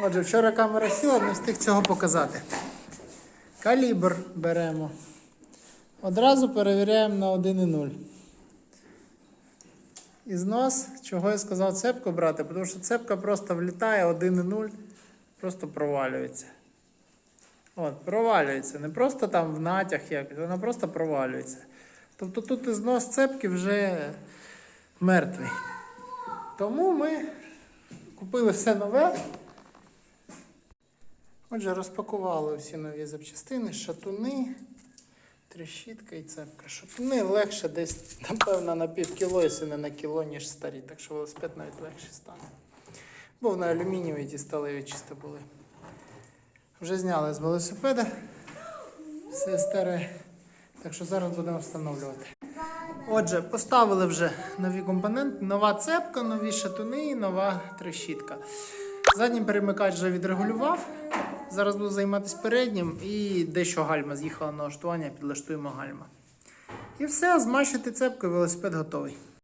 Отже, вчора камера сіла, не встиг цього показати. Калібр беремо. Одразу перевіряємо на 1,0. І знос, чого я сказав цепку брати, тому що цепка просто влітає 1,0, просто провалюється. От, провалюється. Не просто там в натяг як, вона просто провалюється. Тобто тут і знос цепки вже мертвий. Тому ми купили все нове. Отже, розпакували всі нові запчастини, шатуни, трещітка і цепка. Шатуни легше десь, напевно, на пів кіло, якщо не на кіло, ніж старі. Так що велосипед навіть легше стане. Бо на алюмінієві ті сталеві чисто були. Вже зняли з велосипеда. Все старе. Так що зараз будемо встановлювати. Отже, поставили вже нові компоненти, нова цепка, нові шатуни і нова трещітка. Задній перемикач вже відрегулював. Зараз буду займатися переднім і дещо гальма з'їхала на налаштування, підлаштуємо гальма. І все, змащити цепкою, велосипед готовий.